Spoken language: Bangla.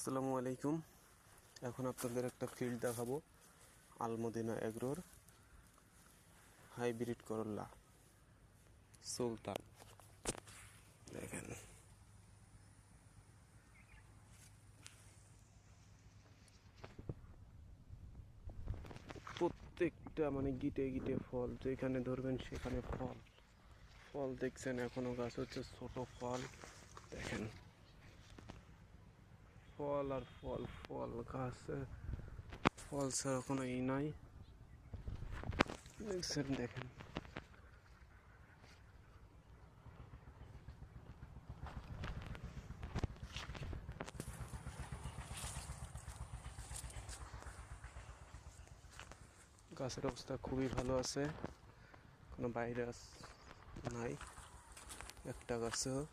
আসসালামু আলাইকুম। এখন আপনাদের একটা ফিল্ড দেখাবো। আলমদিনা এগ্রোর হাইব্রিড করল্লা সুলতান। দেখেন। প্রত্যেকটা মানে গিটে গিটে ফল, যেখানে ধরবেন সেখানে ফল। ফল দেখছেন, এখনও গাছ হচ্ছে ছোট ফল। দেখেন। ফল আর ফল ফল, গাছে ফল ছাড়া কোনো ই নাই। দেখছেন দেখেন। গাছের অবস্থা খুবই ভালো আছে। কোনো ভাইরাস নাই। একটা গাছেও।